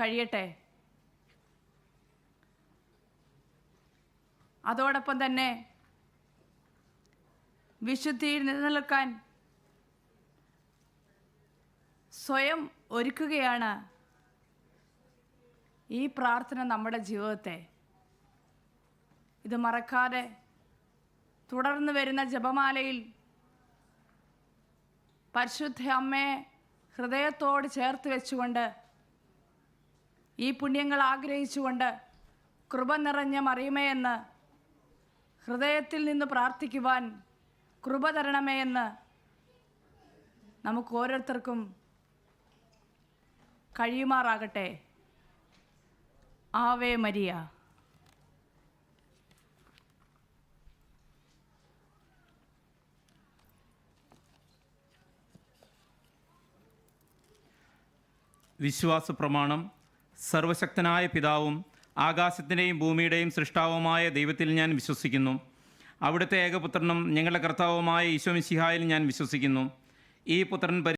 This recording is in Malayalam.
കഴിയട്ടെ. അതോടൊപ്പം തന്നെ വിശുദ്ധിയിൽ നിലനിൽക്കാൻ സ്വയം ഒരുക്കുകയാണ് ഈ പ്രാർത്ഥന നമ്മുടെ ജീവിതത്തെ. ഇത് മറക്കാതെ തുടർന്ന് വരുന്ന ജപമാലയിൽ പരിശുദ്ധ അമ്മയെ ഹൃദയത്തോട് ചേർത്ത് വെച്ചുകൊണ്ട് ഈ പുണ്യങ്ങൾ ആഗ്രഹിച്ചുകൊണ്ട് കൃപ നിറഞ്ഞ മറിയമേ എന്ന് ഹൃദയത്തിൽ നിന്ന് പ്രാർത്ഥിക്കുവാൻ കൃപ തരണമേ എന്ന് നമുക്ക് ഓരോരുത്തർക്കും കഴിയുമാറാകട്ടെ. Ave Maria. വിശ്വാസ പ്രമാണം സർവശക്തനായ പിതാവും ആകാശത്തിന്റെയും ഭൂമിയുടെയും സൃഷ്ടാവുമായ ദൈവത്തിൽ ഞാൻ വിശ്വസിക്കുന്നു. അവിടുത്തെ ഏകപുത്രനും ഞങ്ങളുടെ കർത്താവുമായ ഈശോ മിശിഹായിൽ ഞാൻ വിശ്വസിക്കുന്നു. ഈ പുത്രൻ